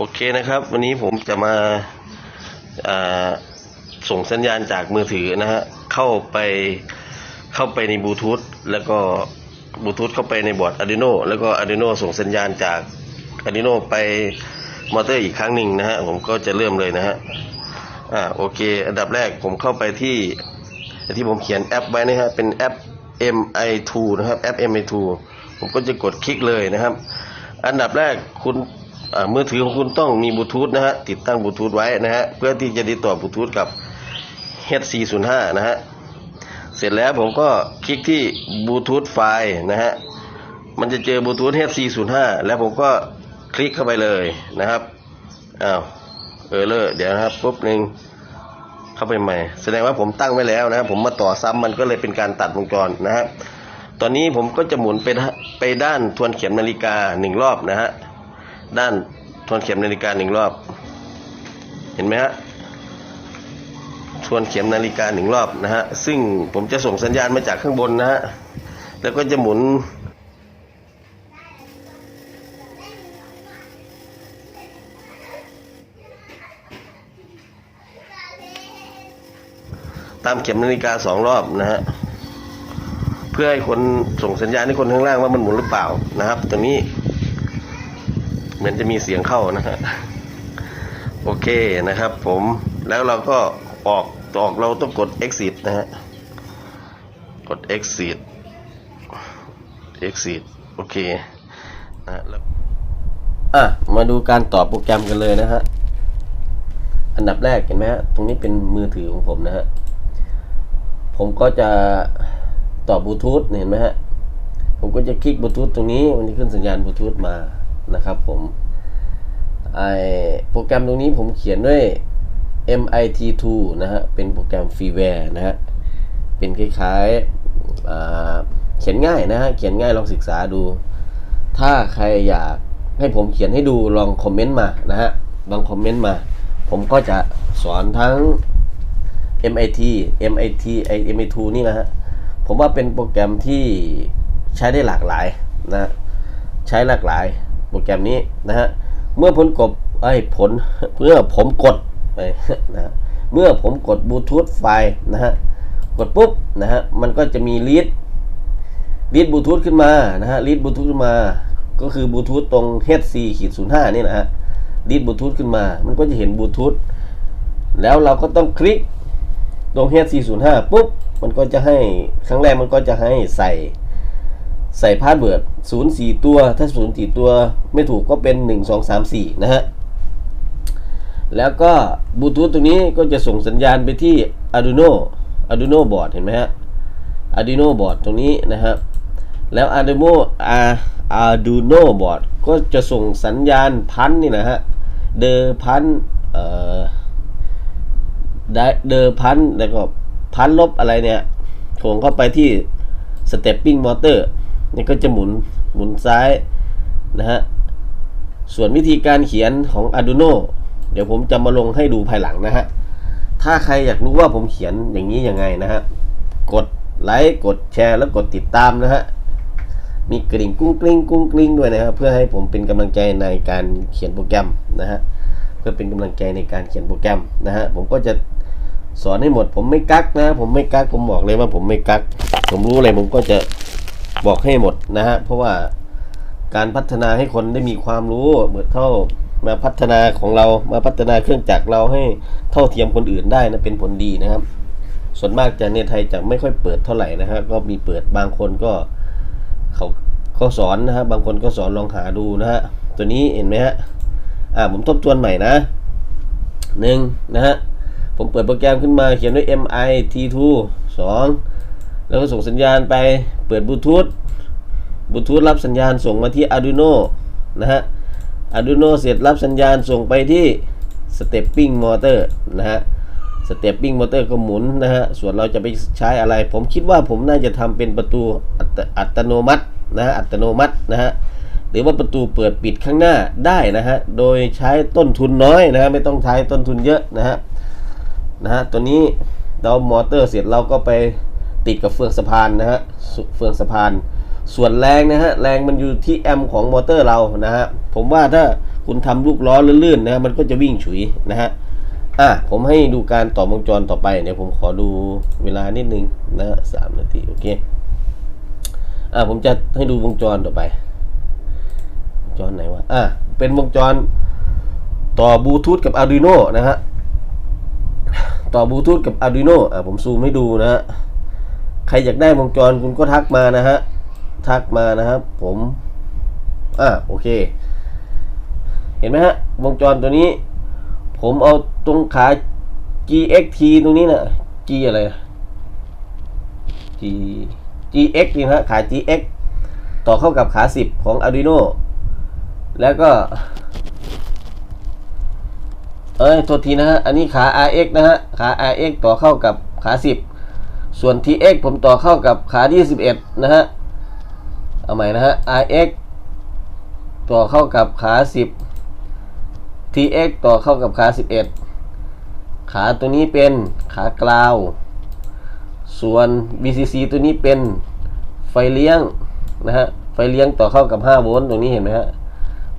โอเคนะครับ วันนี้ผมจะมาาส่งสัญญาณจากมือถือนะฮะเข้าไปเข้าไปในบลูทูธแล้วก็บลูทูธเข้าไปในบอร์ด Arduino แล้วก็ Arduino ส่งสัญญาณจาก Arduino ไปมอเตอร์อีกครั้งหนึ่งนะฮะผมก็จะเริ่มเลยนะฮะอ่าโอเค อันดับแรกผมเข้าไปที่ที่ผมเขียนแอปไว้นะฮะเป็นแอป MI2 นะครับแอป MI2 ผมก็จะกดคลิกเลยนะครับ อันดับแรกคุณ มือถือของคุณต้องมีบลูทูธนะฮะติดตั้งบลูทูธไว้นะฮะเพื่อที่จะติดต่อบลูทูธกับ H405 นะฮะเสร็จแล้วผมก็คลิกที่บลูทูธไฟล์นะฮะมันจะเจอบลูทูธ H405 แล้วผมก็คลิกเข้าไปเลยนะครับอ้าวเออเลอเดี๋ยวนะครับปุ๊บหนึ่งเข้าไปใหม่ แสดงว่าผมตั้งไว้แล้วนะครับผมมาต่อซ้ำมันก็เลยเป็นการตัดวงจรนะฮะตอนนี้ผมก็จะหมุนไปไปด้านทวนเข็มนาฬิกาหนึ่งรอบนะฮะ ด้านทวนเข็มนาฬิกาหนึ่งรอบ เห็นไหมฮะทวนเข็มนาฬิกาหนึ่งรอบนะฮะ ซึ่งผมจะส่งสัญญาณมาจากข้างบนนะฮะ แล้วก็จะหมุน ตามเข็มนาฬิกาสองรอบนะฮะ เพื่อให้คนส่งสัญญาณให้คนข้างล่างว่ามันหมุนหรือเปล่านะครับตรงนี้ เหมือนจะมีเสียงเข้านะฮะโอเคนะครับ ผมแล้วเราก็ออกออกเราต้องกด exit นะฮะกด exit exit โอเคนะฮะแล้วอะมาดูการต่อโปรแกรมกันเลยนะฮะอันดับแรกเห็นไหมฮะตรงนี้เป็นมือถือของผมนะฮะผมก็จะต่อบลูทูธเห็นไหมฮะผมก็จะคลิกบลูทูธตรงนี้มันจะขึ้นสัญญาณบลูทูธมา นะครับผมไอโปรแกรมตรงนี้ผมเขียนด้วย MIT2 นะฮะ เป็นโปรแกรมฟรีแวร์นะฮะ เป็นคล้ายๆเขียนง่ายนะฮะ เขียนง่ายลองศึกษาดู ถ้าใครอยากให้ผมเขียนให้ดูลองคอมเมนต์มานะฮะ ลองคอมเมนต์มา ผมก็จะสอนทั้ง MIT MIT ไอ MI2 นี่นะฮะ ผมว่าเป็นโปรแกรมที่ใช้ได้หลากหลายนะ ใช้หลากหลาย โปรแกรมนี้นะฮะเมื่อผลกบไอ้ผลเมื่อผมกดไปนะฮะเมื่อผมกดบลูทูธไฟล์นะฮะกดปุ๊บนะฮะมันก็จะมีลีดลีดบลูทูธขึ้นมานะฮะลีดบลูทูธขึ้นมา ก็คือบลูทูธตรง HC ขีด05นี่นะฮะลีดบลูทูธขึ้นมา มันก็จะเห็นบลูทูธแล้วเราก็ต้องคลิกตรง HC 05ปุ๊บมันก็จะให้ครั้งแรกมันก็จะให้ใส่ ใส่พาสเวิร์ดศูนย์สี่ตัว ถ้าศูนย์สี่ตัวไม่ถูกก็เป็นหนึ่งสองสามสี่นะฮะ แล้วก็บลูทูธตรงนี้ก็จะส่งสัญญาณไปที่ Arduino Arduino board เห็นไหมฮะ Arduino board ตรงนี้นะครับ แล้ว Arduino Arduino board ก็จะส่งสัญญาณพันนี่นะฮะ เดอพันเอ่อได้เดอพันแล้วก็พันลบอะไรเนี่ยส่งเข้าไปที่ stepping motor นี่ก็จะหมุนหมุนซ้ายนะฮะส่วนวิธีการเขียนของ Arduino เดี๋ยวผมจะมาลงให้ดูภายหลังนะฮะถ้าใครอยากรู้ว่าผมเขียนอย่างนี้ยังไงนะฮะกดไลค์กดแชร์ แล้วกดติดตามนะฮะมีกริ่งกุ้งกลิ้งกุ้งกลิ้งด้วยนะครับเพื่อให้ผมเป็นกำลังใจในการเขียนโปรแกรมนะฮะเพื่อเป็นกำลังใจในการเขียนโปรแกรมนะฮะผมก็จะสอนให้หมดผมไม่กักนะ ผมไม่กักผมบอกเลยว่าผมไม่กัก ผมรู้อะไรผมก็จะ บอกให้หมดนะฮะเพราะว่าการพัฒนาให้คนได้มีความรู้เหมือนเท่ามาพัฒนาของเรามาพัฒนาเครื่องจักรเราให้เท่าเทียมคนอื่นได้นะเป็นผลดีนะครับ ส่วนมากจะในไทยจะไม่ค่อยเปิดเท่าไหร่นะฮะก็มีเปิดบางคนก็เขาเขาสอนนะฮะบางคนก็สอนลองหาดูนะฮะตัวนี้เห็นไหมฮะอ่าผมทบทวนใหม่นะหนึ่งนะฮะผมเปิดโปรแกรมขึ้นมาเขียนด้วย MIT2 2 แล้วก็ส่งสัญญาณไปเปิดบลูทูธบลูทูธรับสัญญาณส่งมาที่ Arduino นะฮะ Arduino เสร็จรับสัญญาณส่งไปที่ Stepping Motor นะฮะ Stepping Motor ก็หมุนนะฮะ ส่วนเราจะไปใช้อะไร ผมคิดว่าผมน่าจะทำเป็นประตูอัตอัตโนมัตินะฮะ อัตโนมัตินะฮะ หรือว่าประตูเปิดปิดข้างหน้าได้นะฮะ โดยใช้ต้นทุนน้อยนะฮะ ไม่ต้องใช้ต้นทุนเยอะนะฮะ นะฮะ ตัวนี้เรามอเตอร์เสร็จเราก็ไป ติดกับเฟืองสะพานนะฮะเฟืองสะพาน ส่วนแรงนะฮะแรงมันอยู่ที่แอมป์ของมอเตอร์เรานะฮะผมว่าถ้าคุณทำลูกล้อลื่นๆนะฮะมันก็จะวิ่งฉุยนะฮะอะผมให้ดูการต่อวงจรต่อไปเดี๋ยวผมขอดูเวลานิดนึงนะฮะสามนาทีโอเคอะผมจะให้ดูวงจรต่อไปวงจรไหนวะอะเป็นวงจรต่อบลูทูธกับ Arduino นะฮะต่อบลูทูธกับ Arduino อะผมซูมให้ดูนะฮะ ใครอยากได้วงจรคุณก็ทักมานะฮะ ทักมานะครับ ผม อ่าโอเค เห็นไหมฮะ วงจรตัวนี้ ผมเอาตรงขา GXT ตรงนี้นะ G อะไร G GX นี่นะฮะขา GX ต่อเข้ากับขา 10 ของ Arduino แล้วก็ เอ้ยโทษทีนะฮะ อันนี้ขา RX นะฮะ ขา RX ต่อเข้ากับขา 10 ส่วน TX ผมต่อเข้ากับขา21นะฮะ เอาใหม่นะฮะ RX ต่อเข้ากับขา 10 TX ต่อเข้ากับขา 11 ขาตัวนี้เป็นขากราว ส่วน VCC ตัวนี้เป็นไฟเลี้ยงนะฮะ ไฟเลี้ยงต่อเข้ากับ5โวลต์ตรงนี้เห็นไหมฮะ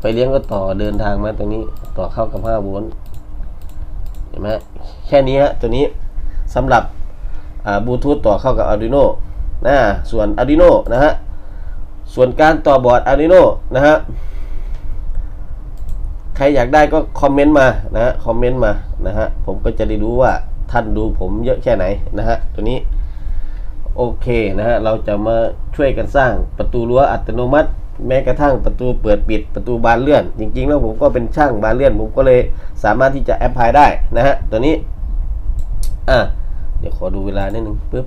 ไฟเลี้ยงก็ต่อเดินทางมาตรงนี้ต่อเข้ากับ5โวลต์ เห็นไหมแค่นี้ฮะตัวนี้สำหรับ บลูทูธต่อเข้ากับ Arduino นะส่วน Arduino นะฮะส่วนการต่อบอร์ด Arduino นะฮะใครอยากได้ก็คอมเมนต์มานะฮะคอมเมนต์มานะฮะผมก็จะได้รู้ว่าท่านดูผมเยอะแค่ไหนนะฮะตัวนี้โอเคนะฮะเราจะมาช่วยกันสร้างประตูรั้วอัตโนมัติ แม้กระทั่งประตูเปิดปิดประตูบานเลื่อน จริงๆ แล้วผมก็เป็นช่างบานเลื่อน ผมก็เลยสามารถที่จะแอพพลายได้นะฮะตัวนี้อะ เดี๋ยวขอดูเวลานิดนึงปึ๊บ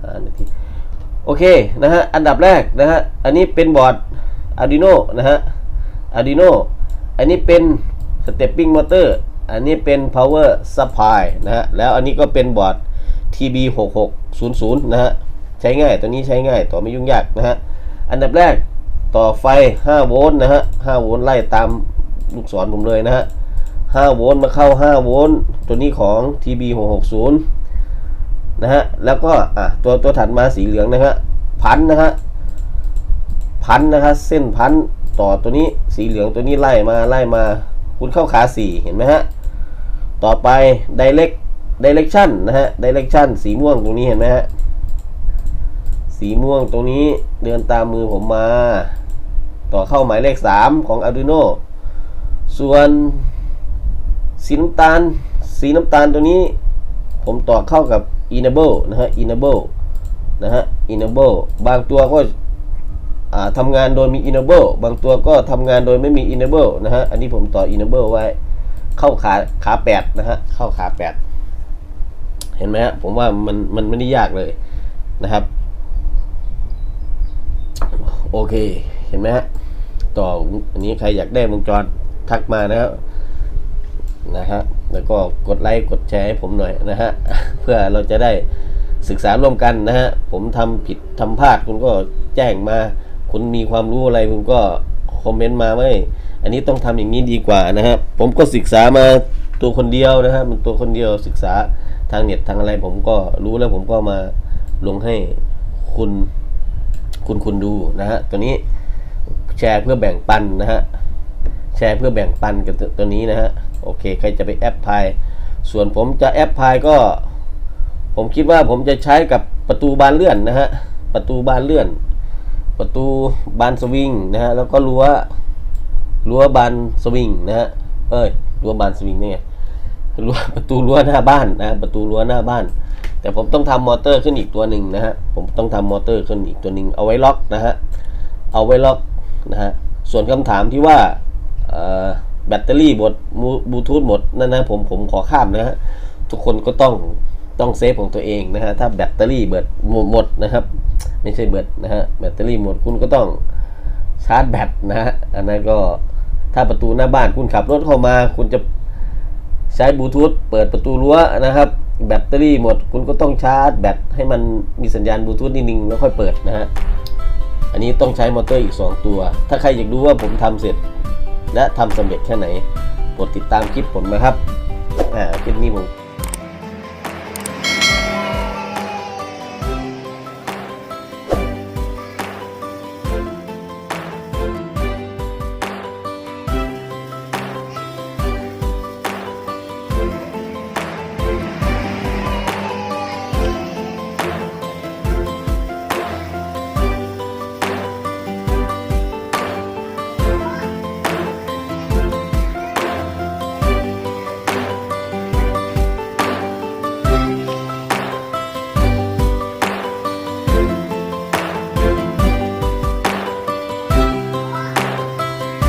ห้านาทีโอเคนะฮะอันดับแรกนะฮะอันนี้เป็นบอร์ด Arduino นะฮะ Arduino อันนี้เป็น Stepping Motor อันนี้เป็น Power Supply นะฮะแล้วอันนี้ก็เป็นบอร์ด TB6600 นะฮะใช้ง่ายตัวนี้ใช้ง่ายต่อไม่ยุ่งยากนะฮะอันดับแรกต่อไฟ 5 โวลต์นะฮะ 5 โวลต์ไล่ตามลูกศรผมเลยนะฮะ 5 โวลต์มาเข้า 5 โวลต์ตัวนี้ของ TB660 นะฮะแล้วก็อะตัวตัวถัดมาสีเหลืองนะฮะพันนะฮะพันนะครับเส้นพันต่อตัวนี้สีเหลืองตัวนี้ไล่มาไล่มาคุณเข้าขาสี่เห็นไหมฮะต่อไป direct direction นะฮะ direction สีม่วงตรงนี้เห็นไหมฮะสีม่วงตรงนี้เดินตามมือผมมา ต่อเข้าหมายเลข 3 ของ Arduino ส่วนสีน้ำตาล สีน้ำตาลตัวนี้ ผมต่อเข้ากับ enable นะฮะ enable นะฮะ enable บางตัวก็อ่าทำงานโดยมี enable บางตัวก็ทำงานโดยไม่มี enable นะฮะ อันนี้ผมต่อ enable ไว้ เข้าขาขาแปดนะฮะ เข้าขาแปดเห็นไหมฮะ ผมว่ามันมันไม่ได้ยากเลยนะครับ โอเค เห็นไหมฮะ ต่ออันนี้ใครอยากได้วงจรทักมานะครับนะฮะ แล้วก็กดไลค์ กดแชร์ให้ผมหน่อยนะฮะ เพื่อเราจะได้ศึกษาร่วมกันนะฮะ ผมทำผิดทำพลาดคุณก็แจ้งมา คุณมีความรู้อะไรคุณก็คอมเมนต์มาไว้อันนี้ต้องทำอย่างนี้ดีกว่านะฮะผมก็ศึกษามาตัวคนเดียวนะฮะมันตัวคนเดียวศึกษาทางเน็ตทางอะไร ผมก็รู้แล้วผมก็มาลงให้คุณคุณคุณดูนะฮะตัวนี้แชร์เพื่อแบ่งปันนะฮะแชร์เพื่อแบ่งปันกับตัวตัวนี้นะฮะโอเคใครจะไปแอปพลายส่วนผมจะแอปพลายก็ ผมคิดว่าผมจะใช้กับประตูบานเลื่อนนะฮะ ประตูบานเลื่อน ประตูบานสวิงนะฮะ แล้วก็รั้ว รั้วบานสวิงนะฮะ เอ้ย รั้วบานสวิงนี่ไง รั้วประตูรั้วหน้าบ้านนะ ประตูรั้วหน้าบ้าน แต่ผมต้องทำมอเตอร์ขึ้นอีกตัวหนึ่งนะฮะ ผมต้องทำมอเตอร์ขึ้นอีกตัวหนึ่งเอาไว้ล็อกนะฮะ เอาไว้ล็อกนะฮะ ส่วนคำถามที่ว่าแบตเตอรี่หมดบลูทูธหมดนั่นนะผมผมขอข้ามนะฮะ ทุกคนก็ต้อง ต้องเซฟของตัวเองนะฮะถ้าแบตเตอรี่เบิดหมดหมดนะครับไม่ใช่เบิดนะฮะแบตเตอรี่หมดคุณก็ต้องชาร์จแบตนะฮะอันนั้นก็ถ้าประตูหน้าบ้านคุณขับรถเข้ามา คุณจะใช้บลูทูธเปิดประตูรั้วนะครับ แบตเตอรี่หมด คุณก็ต้องชาร์จแบตให้มันมีสัญญาณบลูทูธนิดนึงแล้วค่อยเปิดนะฮะอันนี้ต้องใช้มอเตอร์อีก 2 ตัว ถ้าใครอยากดูว่าผมทำเสร็จ และทำสำเร็จแค่ไหนกดติดตามคลิปผมนะครับอ่าคลิปนี้ผม